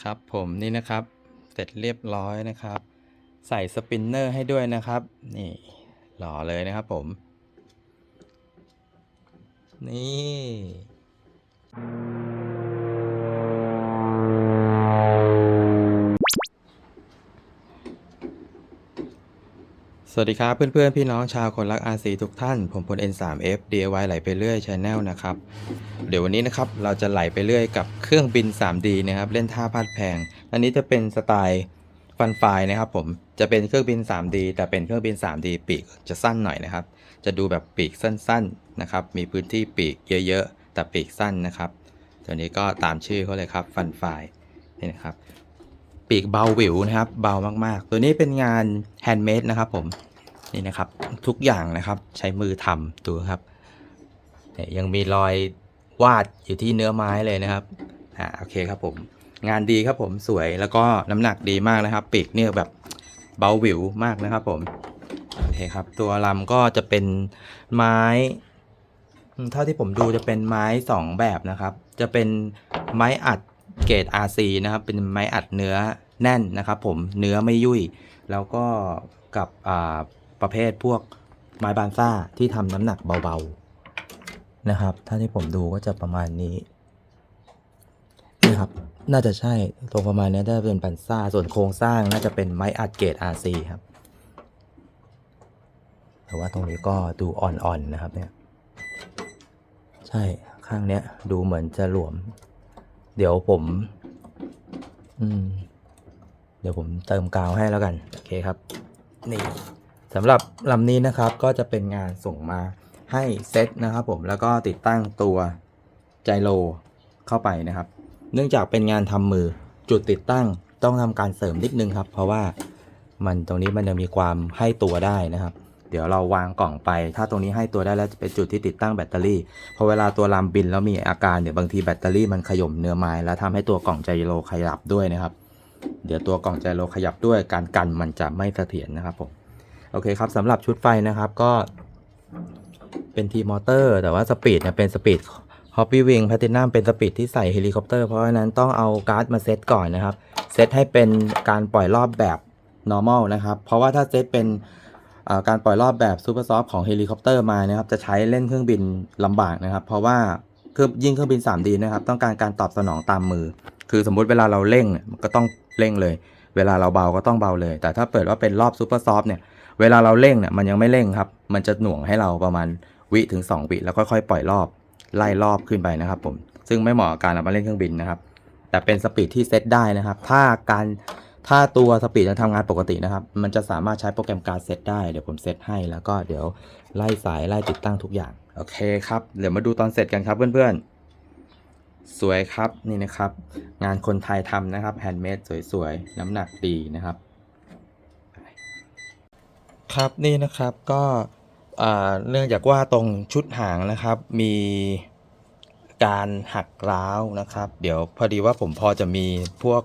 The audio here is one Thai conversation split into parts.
ครับผมนี่นะครับเสร็จเรียบร้อยนะครับ ใส่สปินเนอร์ให้ด้วยนะครับ นี่หล่อเลยนะครับผม นี่ สวัสดีครับเพื่อนๆ พี่น้องชาวคนรัก RC ทุกท่าน ผมพล N3F DIY ไหลไปเรื่อย Channel นะครับ เดี๋ยววันนี้นะครับเราจะไหลไปเรื่อยกับเครื่องบิน 3D นะครับ เล่นท่าพัดแพง อันนี้จะเป็นสไตล์ฟันไฟนะครับผมจะเป็นเครื่องบิน 3D แต่เป็นเครื่องบิน 3D ปีกจะสั้นหน่อยนะครับ จะดูแบบปีกสั้นๆนะครับมีพื้นที่ปีกเยอะๆ แต่ปีกสั้นนะครับตัวนี้ก็ตามชื่อเขาเลยครับฟันไฟนี่นะครับ ปีกเบาหวิวนะครับ เบามากๆ ตัวนี้เป็นงานแฮนด์เมดนะครับผม นี่นะครับ ทุกอย่างนะครับใช้มือทำดูครับเนี่ยยังมีรอยวาดอยู่ที่เนื้อไม้เลยนะครับอ่าโอเคครับผม งานดีครับผมสวยแล้วก็น้ำหนักดีมากนะครับ ปีกเนี่ยแบบเบาหวิวมากนะครับผมโอเคครับ ตัวลำก็จะเป็นไม้ เท่าที่ผมดูจะเป็นไม้สองแบบนะครับ จะเป็นไม้อัดเกรด RC นะครับ เป็นไม้อัดเนื้อ แน่นนะครับผมเนื้อไม่ยุ่ย แล้วก็กับประเภทพวกไม้บานซ่าที่ทำน้ำหนักเบาๆนะครับถ้าที่ผมดูก็จะประมาณนี้นะครับน่าจะใช่ตรงประมาณนี้น่าเป็นบันซ่าส่วนโครงสร้างน่าจะเป็นไม้อัดเกรด RC ครับ แต่ว่าตรงนี้ก็ดูอ่อนๆนะครับเนี่ยใช่ข้างเนี้ยดูเหมือนจะหลวม เดี๋ยวผม อืม เดี๋ยวผมเติมกาวให้แล้วกัน โอเคครับ นี่สำหรับลำนี้นะครับก็จะเป็นงานส่งมาให้เซตนะครับผมแล้วก็ติดตั้งตัวไจโรเข้าไปนะครับ เนื่องจากเป็นงานทำมือจุดติดตั้งต้องทำการเสริมนิดนึงครับ เพราะว่ามันตรงนี้มันยังมีความให้ตัวได้นะครับ เดี๋ยวเราวางกล่องไป ถ้าตรงนี้ให้ตัวได้แล้วจะเป็นจุดที่ติดตั้งแบตเตอรี่พอเวลาตัวลำบินแล้วมีอาการเดี๋ยวบางทีแบตเตอรี่มันขย่มเนื้อไม้แล้วทำให้ตัวกล่องไจโรขยับด้วยนะครับ เดี๋ยวตัวกล่องไจโรขยับด้วยการกันมันจะไม่เสถียรนะครับผมโอเคครับสำหรับชุดไฟนะครับก็เป็นทีมอเตอร์ แต่ว่าสปีดเนี่ยเป็นสปีดฮอปปี้วิงแพตินัมเป็นสปีดที่ใส่เฮลิคอปเตอร์เพราะฉะนั้นต้องเอาการ์ดมาเซตก่อนนะครับ เซตให้เป็นการปล่อยรอบแบบ normal นะครับ เพราะว่าถ้าเซตเป็นการปล่อยรอบแบบซูเปอร์ซอฟของเฮลิคอปเตอร์มานะครับ จะใช้เล่นเครื่องบินลำบากนะครับ เพราะว่าเครื่องยิ่งเครื่องบิน 3D นะครับ ต้องการการตอบสนองตามมือ คือสมมุติเวลาเราเร่งก็ต้อง เร่งเลย เวลาเราเบาก็ต้องเบาเลย แต่ถ้าเปิดว่าเป็นรอบซูเปอร์ซอฟเนี่ย เวลาเราเร่งเนี่ยมันยังไม่เร่งครับ มันจะหน่วงให้เราประมาณวิถึง 2 วิแล้วค่อยๆปล่อยรอบ ไล่รอบขึ้นไปนะครับผม ซึ่งไม่เหมาะกับการเอามาเล่นเครื่องบินนะครับ แต่เป็นสปีดที่เซตได้นะครับ ถ้าการถ้าตัวสปีดจะทำงานปกตินะครับ มันจะสามารถใช้โปรแกรมการเซตได้ เดี๋ยวผมเซตให้ แล้วก็เดี๋ยวไล่สายไล่ติดตั้งทุกอย่าง โอเคครับ เดี๋ยวมาดูตอนเสร็จกันครับเพื่อนๆ สวยครับนี่นะครับ งานคนไทยทำนะครับแฮนด์เมดสวยๆ น้ำหนักดีนะครับ ครับนี่นะครับก็อ่าเนื่องจากว่าตรงชุดหางนะครับมีการหักร้าวนะครับ เดี๋ยวพอดีว่าผมพอจะมีพวก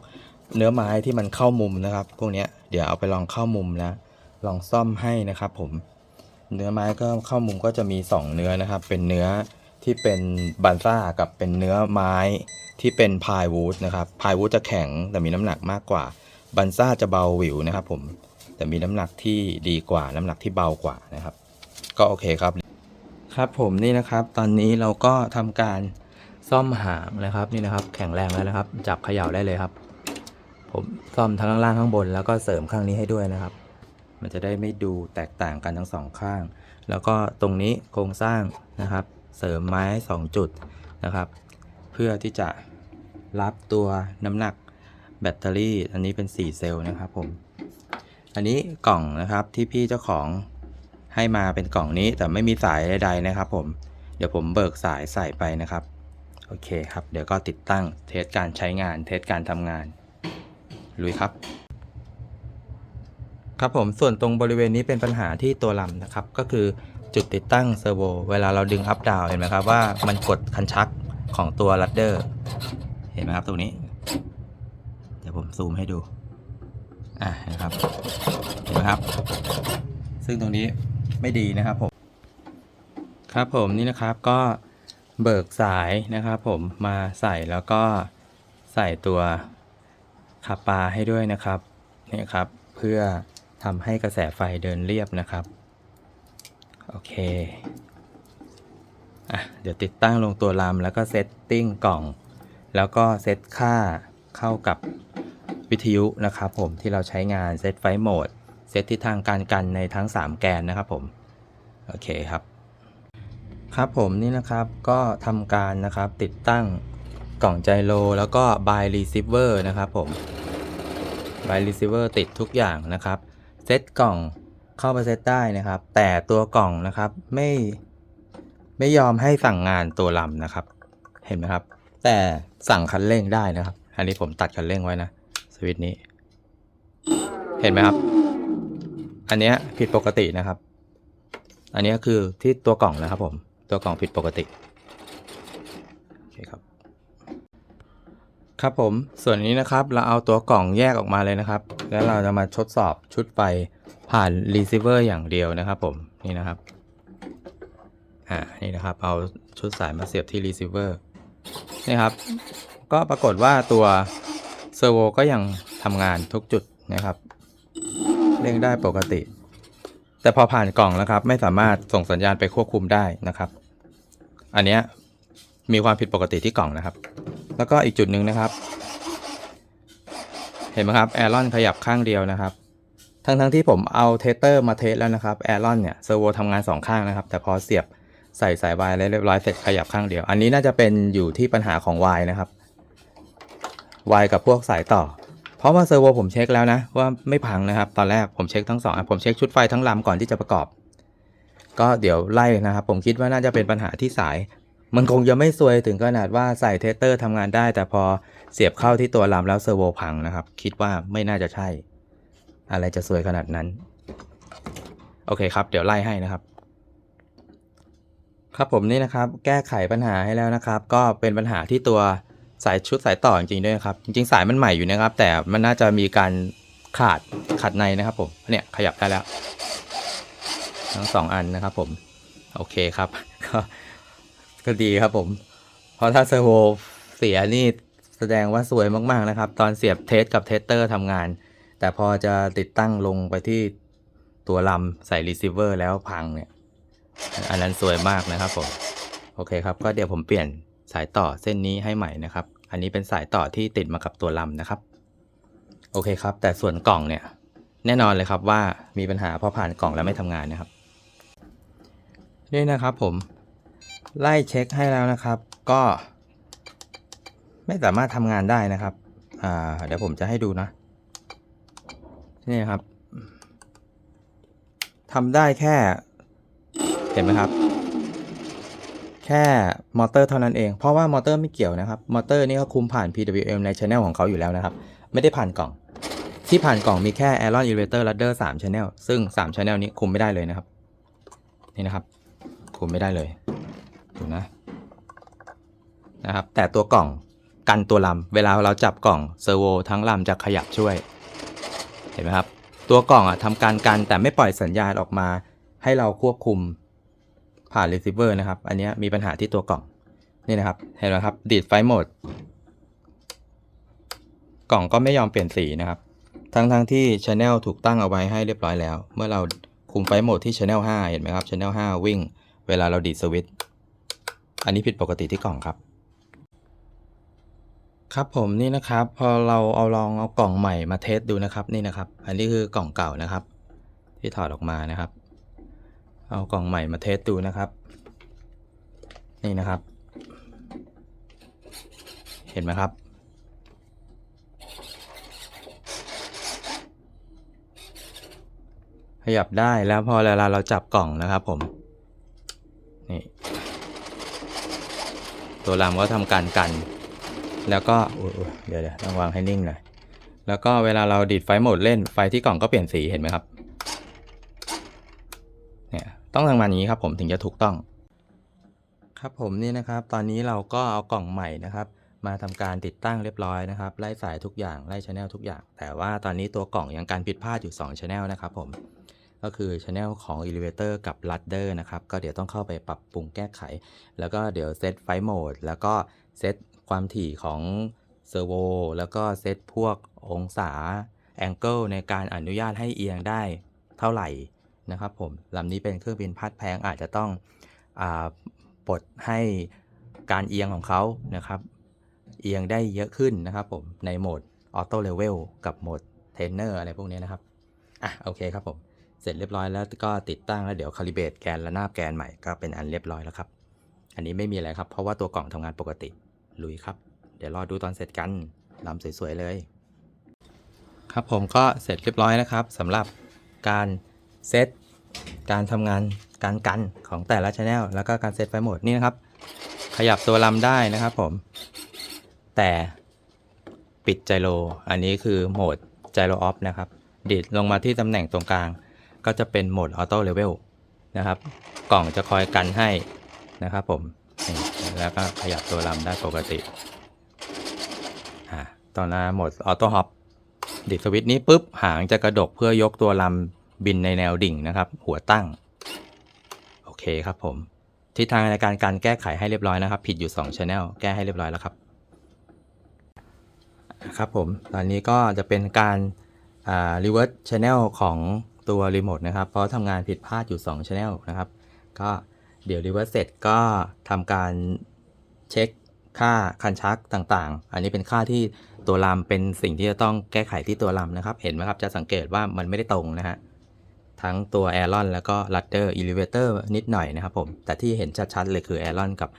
เนื้อไม้ที่มันเข้ามุมนะครับพวกนี้เดี๋ยวเอาไปลองเข้ามุมแล้วลองซ่อมให้นะครับ ผมเนื้อไม้ก็เข้ามุมก็จะมี 2 เนื้อนะครับ เป็นเนื้อ ที่เป็นบันซ่ากับเป็นเนื้อไม้ที่เป็นพายวูดนะครับพายวูดจะแข็งแต่มีน้ำหนักมากกว่า บันซ่าจะเบาหวิวนะครับผมแต่มีน้ำหนักที่ดีกว่า น้ำหนักที่เบากว่านะครับ ก็โอเคครับ ครับผมนี่นะครับ ตอนนี้เราก็ทำการซ่อมหางนะครับนี่นะครับ แข็งแรงแล้วนะครับ จับเขย่าได้เลยครับ ผมซ่อมทั้งข้างล่างข้างบน แล้วก็เสริมข้างนี้ให้ด้วยนะครับ มันจะได้ไม่ดูแตกต่างกันทั้งสองข้าง แล้วก็ตรงนี้โครงสร้างนะครับ เสริมไม้สองจุดนะครับ เพื่อที่จะรับตัวน้ำหนักแบตเตอรี่ อันนี้เป็น 4 เซลล์นะครับผม อันนี้กล่องนะครับที่พี่เจ้าของให้มาเป็นกล่องนี้แต่ไม่มีสายใดๆนะครับผม เดี๋ยวผมเบิกสายใส่ไปนะครับ โอเคครับ เดี๋ยวก็ติดตั้งเทสการใช้งานเทสการทำงาน ลุยครับ ครับผมส่วนตรงบริเวณนี้เป็นปัญหาที่ตัวลำนะครับ ก็คือ จุดติดตั้งเซอร์โวเวลาเราดึงอัพดาวเห็นไหมครับว่ามันกดคันชักของตัวลัดเดอร์เห็นไหมครับตรงนี้ เดี๋ยวผมซูมให้ดูอะนะครับเห็นไหมครับ ซึ่งตรงนี้ไม่ดีนะครับผม ครับผมนี่นะครับก็เบิกสายนะครับผมมาใส่แล้วก็ใส่ตัวขับปลาให้ด้วยนะครับนี่ครับ เพื่อทำให้กระแสไฟเดินเรียบนะครับ โอเคอะเดี๋ยวติดตั้งลงตัวลำแล้วก็เซตติ้งกล่อง แล้วก็เซตค่าเข้ากับวิทยุนะครับผมที่เราใช้งานเซตไฟโหมดเซตทิศทางการกันในทั้ง 3 แกนนะครับผมโอเคครับ ครับผมนี่นะครับก็ทำการนะครับติดตั้งกล่องไจโรแล้วก็บายรีเซิเวอร์นะครับผมบายรีเซิเวอร์ติดทุกอย่างนะครับ เซตกล่อง เข้าไปเซตได้นะครับ แต่ตัวกล่องนะครับไม่ไม่ยอมให้สั่งงานตัวลำนะครับ เห็นไหมครับ แต่สั่งคันเร่งได้นะครับ อันนี้ผมตัดคันเร่งไว้นะสวิตช์นี้ เห็นไหมครับ อันเนี้ยผิดปกตินะครับ อันนี้คือที่ตัวกล่องนะครับผมตัวกล่องผิดปกติโอเคครับครับผมส่วนนี้นะครับเราเอาตัวกล่องแยกออกมาเลยนะครับ แล้วเราจะมาทดสอบชุดไฟ ผ่านรีเซิเวอร์อย่างเดียวนะครับผมนี่นะครับอ่านี่นะครับ เอาชุดสายมาเสียบที่รีเซิเวอร์นี่ครับ ก็ปรากฏว่าตัวเซอร์โวก็ยังทำงานทุกจุดนะครับเร่งได้ปกติ แต่พอผ่านกล่องแล้วครับ ไม่สามารถส่งสัญญาณไปควบคุมได้นะครับ อันเนี้ยมีความผิดปกติที่กล่องนะครับ แล้วก็อีกจุดหนึ่งนะครับ เห็นไหมครับแอรอนขยับข้างเดียวนะครับ ทั้งทั้งๆที่ผมเอาเทสเตอร์มาเทสแล้วนะครับแอรอนเนี่ยเซอร์โวทำงานสองข้างนะครับ แต่พอเสียบใส่สายวายแล้วเรียบร้อยเสร็จขยับข้างเดียว อันนี้น่าจะเป็นอยู่ที่ปัญหาของวายนะครับวายกับพวกสายต่อ เพราะว่าเซอร์โวผมเช็คแล้วนะว่าไม่พังนะครับตอนแรกผมเช็คทั้งสองผมเช็คชุดไฟทั้งลำก่อนที่จะประกอบ ก็เดี๋ยวไล่นะครับ ผมคิดว่าน่าจะเป็นปัญหาที่สาย มันคงจะไม่ซวยถึงขนาดว่าใส่เทสเตอร์ทำงานได้ แต่พอเสียบเข้าที่ตัวลำแล้วเซอร์โวพังนะครับ คิดว่าไม่น่าจะใช่ อะไรจะซวยขนาดนั้น โอเคครับ เดี๋ยวไล่ให้นะครับ ครับผมนี่นะครับ แก้ไขปัญหาให้แล้วนะครับ ก็เป็นปัญหาที่ตัวสายชุดสายต่อจริงๆด้วยครับ จริงๆสายมันใหม่อยู่นะครับ แต่มันน่าจะมีการขาดขัดในนะครับผม เนี่ยขยับได้แล้ว ทั้งสองอันนะครับผม โอเคครับ ก็ก็ดีครับผม เพราะถ้าเซอร์โวเสียนี่แสดงว่าสวยมากๆนะครับ ตอนเสียบเทสกับเทสเตอร์ทำงาน แต่พอจะติดตั้งลงไปที่ตัวลำใส่รีเซิเวอร์แล้วพังเนี่ย อันนั้นสวยมากนะครับผม โอเคครับ ก็เดี๋ยวผมเปลี่ยนสายต่อเส้นนี้ให้ใหม่นะครับ อันนี้เป็นสายต่อที่ติดมากับตัวลำนะครับ โอเคครับ แต่ส่วนกล่องเนี่ย แน่นอนเลยครับว่ามีปัญหาพราะผ่านกล่องแล้วไม่ทำงานนะครับ นี่นะครับผม ไล่เช็คให้แล้วนะครับ ก็ ไม่สามารถทำงานได้นะครับ อ่า เดี๋ยวผมจะให้ดูนะ นี่ครับทำได้แค่ เห็นไหมครับ แค่มอเตอร์เท่านั้นเอง เพราะว่ามอเตอร์ไม่เกี่ยวนะครับ มอเตอร์นี่ก็คุมผ่าน PWM ใน Channel ของเขาอยู่แล้วนะครับ ไม่ได้ผ่านกล่อง ที่ผ่านกล่องมีแค่ Aeron Elevator Ladder 3 Channel ซึ่ง 3 Channel นี้คุมไม่ได้เลยนะครับ นี่นะครับ คุมไม่ได้เลยดูนะนะครับ แต่ตัวกล่องกันตัวลำ เวลาเราจับกล่องเซอร์โวทั้งลำจะขยับช่วย เห็นไหมครับ ตัวกล่องอะทำการกันแต่ไม่ปล่อยสัญญาณออกมา ให้เราควบคุมผ่าน receiver นะครับ อันนี้มีปัญหาที่ตัวกล่องนี่นะครับ เห็นไหมครับดีดไฟโหมด กล่องก็ไม่ยอมเปลี่ยนสีนะครับ ทั้งทั้งที่ Channel ถูกตั้งเอาไว้ให้เรียบร้อยแล้ว เมื่อเราคุมไฟโหมดที่ Channel 5 เห็นไหมครับ Channel 5 วิ่ง เวลาเราดีดสวิตช์อันนี้ผิดปกติที่กล่องครับ ครับผมนี่นะครับพอเราเอาลองเอากล่องใหม่มาเทสดูนะครับนี่นะครับ อันนี้คือกล่องเก่านะครับ ที่ถอดออกมานะครับ เอากล่องใหม่มาเทสดูนะครับ นี่นะครับ เห็นไหมครับ ขยับได้แล้วพอเวลาเราจับกล่องนะครับผมนี่ตัวลำก็ทำการกัน แล้วก็อุ๊ยๆเดี๋ยวเดี๋ยวต้องวางให้นิ่งหน่อยแล้วก็เวลาเราดีดไฟโหมดเล่นไฟที่กล่องก็เปลี่ยนสีเห็นไหมครับเนี่ยต้องทำงานอย่างนี้ครับผมถึงจะถูกต้อง ครับผมนี่นะครับ ตอนนี้เราก็เอากล่องใหม่นะครับ มาทำการติดตั้งเรียบร้อยนะครับไล่สายทุกอย่างไล่ชแนลทุกอย่าง แต่ว่าตอนนี้ตัวกล่องยังการผิดพลาดอยู่2ชแนลนะครับผมก็คือช anel ของ Elevator กับ Ladder นะครับ ก็เดี๋ยวต้องเข้าไปปรับปรุงแก้ไข แล้วก็เดี๋ยวเซตไฟโหมดแล้วก็เซต ความถี่ของเซอร์โวแล้วก็เซตพวกองศาแองเกิลในการอนุญาตให้เอียงได้เท่าไหร่นะครับผมลำนี้เป็นเครื่องบินพัดแพงอาจจะต้องอปลดให้การเอียงของเขานะครับ เอียงได้เยอะขึ้นนะครับผมในโหมดออโต้เลเวลกับโหมดเทรนเนอร์อะไรพวกนี้นะครับ อะโอเคครับผม เสร็จเรียบร้อยแล้วก็ติดตั้งแล้วเดี๋ยวคาลิเบรตแกนและนาบแกนใหม่ก็เป็นอันเรียบร้อยแล้วครับ อันนี้ไม่มีอะไรครับเพราะว่าตัวกล่องทำงานปกติ ลุยครับ เดี๋ยวรอดูตอนเสร็จกันลำสวยๆเลย ครับผมก็เสร็จเรียบร้อยนะครับสำหรับการเซตการทำงานการกันของแต่ละช anel แล้วก็การเซตไฟโหมดนี่นะครับ ขยับตัวลำได้นะครับผม แต่ปิดไจโรอันนี้คือโหมดไจโรออฟนะครับดีดลงมาที่ตำแหน่งตรงกลาง ก็จะเป็นโหมดออโต้เลเวลนะครับ กล่องจะคอยกันให้นะครับผม แล้วก็ขยับตัวลำได้ปกติอ่าตอนหน้าโหมดออโต้ฮอปดิดสวิตช์นี้ปุ๊บหางจะกระดกเพื่อยกตัวลำบินในแนวดิ่งนะครับ หัวตั้ง โอเคครับผมทิศทางในการการแก้ไขให้เรียบร้อยนะครับ ผิดอยู่2 Channel แก้ให้เรียบร้อยแล้วครับครับผมตอนนี้ก็จะเป็นการอ่า reverse channel ของตัวรีโมทนะครับ เพราะทำงานผิดพลาดอยู่2 channel นะครับ ก็เดี๋ยว reverse เสร็จก็ทำการ เช็คค่าคันชักต่างๆ อันนี้เป็นค่าที่ตัวลำเป็นสิ่งที่จะต้องแก้ไขที่ตัวลำนะครับ เห็นไหมครับ จะสังเกตว่ามันไม่ได้ตรงนะฮะ ทั้งตัว a อรอนแล้วก็ Rudder Elevator นิดหน่อยนะครับผม แต่ที่เห็นชัดๆเลยคือ a อรอนกับ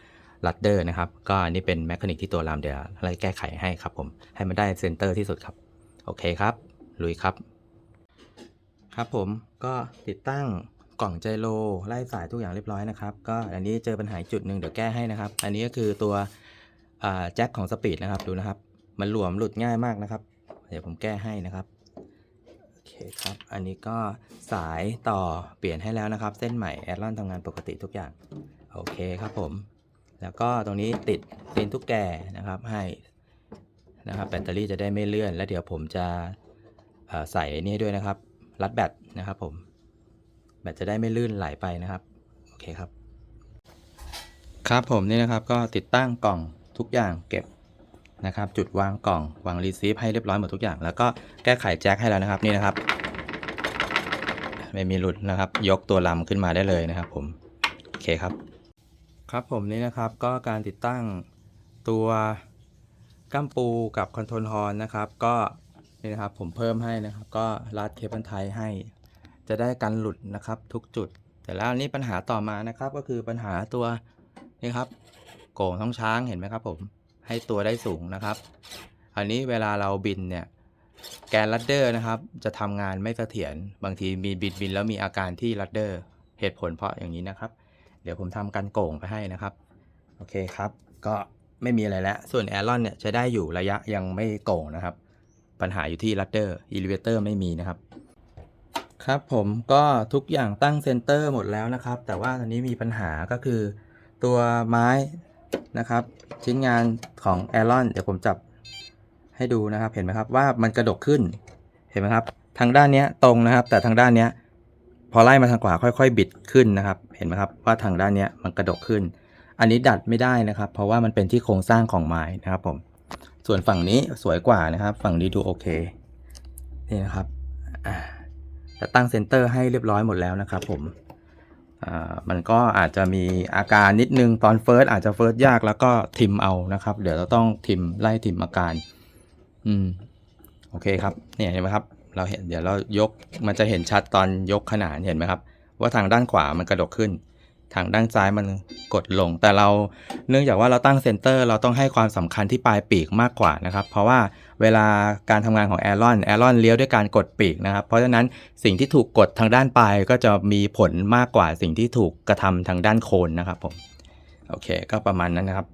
Rudder นะครับ ก็อันนี้เป็นแมคานิกที่ตัวลำเดี๋ยวอะไรแก้ไขให้ครับผม ให้มันได้เซนเตอร์ที่สุดครับ โอเคครับ ลุยครับ ครับผม ก็ติดตั้ง กล่องไจโรไล่สายทุกอย่างเรียบร้อยนะครับ ก็อันนี้เจอปัญหาจุดหนึ่งเดี๋ยวแก้ให้นะครับ อันนี้ก็คือตัวแจ็คของสปีดนะครับดูนะครับ มันหลวมหลุดง่ายมากนะครับ เดี๋ยวผมแก้ให้นะครับโอเคครับ อันนี้ก็สายต่อเปลี่ยนให้แล้วนะครับ เส้นใหม่แอดลอนทำงานปกติทุกอย่างโอเคครับผม แล้วก็ตรงนี้ติดตีนทุกแก่นะครับให้นะครับแบตเตอรี่จะได้ไม่เลื่อน แล้วเดี๋ยวผมจะใส่นี่ด้วยนะครับ รัดแบตนะครับผม ตจะได้ไม่ลื่นไหลไปนะครับ โอเคครับ ครับผมนี่นะครับก็ติดตั้งกล่องทุกอย่างเก็บนะครับ จุดวางกล่องวางรีซีฟให้เรียบร้อยหมดทุกอย่าง แล้วก็แก้ไขแจ็คให้แล้วนะครับนี่นะครับ ไม่มีหลุดนะครับ ยกตัวลำขึ้นมาได้เลยนะครับผมโอเคครับ ครับผมนี่นะครับก็การติดตั้งตัวกัมปูกับคอนโทรลฮอร์นนะครับ ก็นี่นะครับผมเพิ่มให้นะครับ ก็รัดเคเบิลไทให้ จะได้กันหลุดนะครับทุกจุด แต่แล้วอันนี้ปัญหาต่อมานะครับก็คือปัญหาตัวนี่ครับโก่งท้องช้างเห็นไหมครับผมให้ตัวได้สูงนะครับอันนี้เวลาเราบินเนี่ยแกนลัดเดอร์นะครับจะทำงานไม่เสถียรบางทีมีบินบินแล้วมีอาการที่ลัดเดอร์เหตุผลเพราะอย่างนี้นะครับ เดี๋ยวผมทำกันโก่งไปให้นะครับโอเคครับ ก็ไม่มีอะไรแล้วส่วนแอรอนเนี่ยใช้ได้อยู่ระยะยังไม่โก่งนะครับ ปัญหาอยู่ที่ลัดเดอร์อิลิเวเตอร์ไม่มีนะครับ ครับผมก็ทุกอย่างตั้งเซนเตอร์หมดแล้วนะครับ แต่ว่าตอนนี้มีปัญหาก็คือตัวไม้นะครับ ชิ้นงานของแอรอนเดี๋ยวผมจับให้ดูนะครับ เห็นไหมครับว่ามันกระดกขึ้นเห็นไหมครับ ทางด้านนี้ตรงนะครับ แต่ทางด้านนี้พอไล่มาทางขวาค่อยๆ บิดขึ้นนะครับ เห็นไหมครับว่าทางด้านนี้มันกระดกขึ้น อันนี้ดัดไม่ได้นะครับ เพราะว่ามันเป็นที่โครงสร้างของไม้นะครับผมส่วนฝั่งนี้สวยกว่านะครับ ฝั่งนี้ดูโอเคนี่นะครับอ่า จะตั้งเซนเตอร์ให้เรียบร้อยหมดแล้วนะครับผมมันก็อาจจะมีอาการนิดนึงตอนเฟิร์สอาจจะเฟิร์สยากแล้วก็ทิมเอานะครับ เดี๋ยวเราต้องทิมไล่ทิมอาการ อืมโอเคครับเนี่ยเห็นไหมครับ เราเห็นเดี๋ยวเรายกมันจะเห็นชัดตอนยกขนานเห็นไหมครับ ว่าทางด้านขวามันกระดกขึ้น ทางด้านซ้ายมันกดลง แต่เราเนื่องจากว่าเราตั้งเซนเตอร์ เราต้องให้ความสำคัญที่ปลายปีกมากกว่านะครับ เพราะว่า เวลาการทำงานของแอรอนแอรอนเลี้ยวด้วยการกดปีกนะครับ เพราะฉะนั้นสิ่งที่ถูกกดทางด้านปลายก็จะมีผลมากกว่าสิ่งที่ถูกกระทำทางด้านโคนนะครับผมโอเคก็ประมาณนั้นนะครับ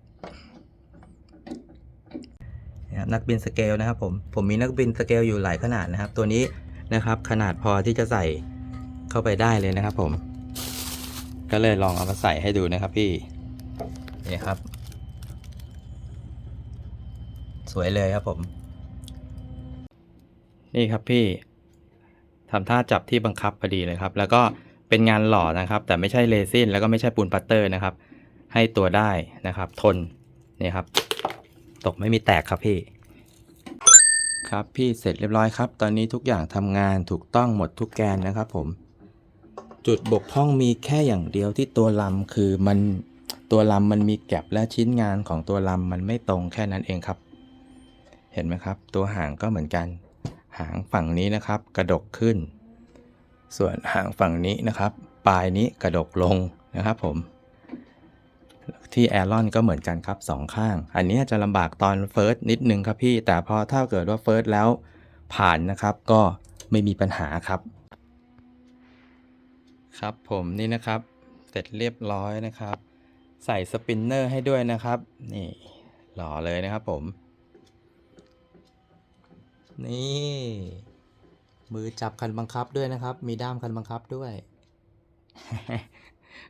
นะครับนักบินสเกลนะครับผมผมมีนักบินสเกลอยู่หลายขนาดนะครับ ตัวนี้นะครับขนาดพอที่จะใส่เข้าไปได้เลยนะครับ ผม ก็เลยลองเอามาใส่ให้ดูนะครับพี่นี่ครับ สวยเลยครับผม นี่ครับพี่ทำท่าจับที่บังคับพอดีเลยครับ แล้วก็เป็นงานหล่อนะครับ แต่ไม่ใช่เรซินแล้วก็ไม่ใช่ปูนปัตเตอร์นะครับ ให้ตัวได้นะครับ ทนนี่ครับ ตกไม่มีแตกครับพี่ ครับพี่เสร็จเรียบร้อยครับ ตอนนี้ทุกอย่างทำงานถูกต้องหมดทุกแกนนะครับ ผม จุดบกพร่องมีแค่อย่างเดียวที่ตัวลำคือมันตัวลำมันมีแก็บและชิ้นงานของตัวลำมันไม่ตรงแค่นั้นเองครับ เห็นไหมครับ ตัวหางก็เหมือนกัน หางฝั่งนี้นะครับ กระดกขึ้น ส่วนหางฝั่งนี้นะครับ ปลายนี้กระดกลงนะครับผม ที่แอรอนก็เหมือนกันครับสองข้าง อันนี้จะลำบากตอนเฟิร์สนิดนึงครับพี่ แต่พอถ้าเกิดว่าเฟิร์สแล้วผ่านนะครับก็ไม่มีปัญหาครับ ครับผมนี่นะครับ เสร็จเรียบร้อยนะครับ ใส่สปินเนอร์ให้ด้วยนะครับ นี่หล่อเลยนะครับผม นี่ มือจับคันบังคับด้วยนะครับ มีด้ามคันบังคับด้วย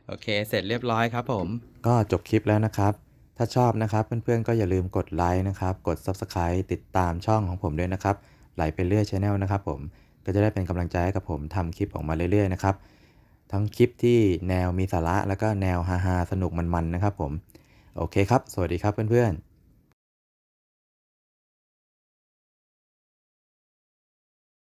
โอเค เสร็จเรียบร้อยครับผม ก็จบคลิปแล้วนะครับ ถ้าชอบนะครับ เพื่อนๆก็อย่าลืมกดไลค์นะครับ กด Subscribe ติดตามช่องของผมด้วยนะครับ ไหลไปเรื่อยช n แนลนะครับผม ก็จะได้เป็นกำลังใจให้กับผมทำคลิปออกมาเรื่อยๆนะครับ ทั้งคลิปที่แนวมีสาระแล้วก็แนวฮาๆสนุกมันๆนะครับผม โอเคครับ สวัสดีครับเพื่อนๆ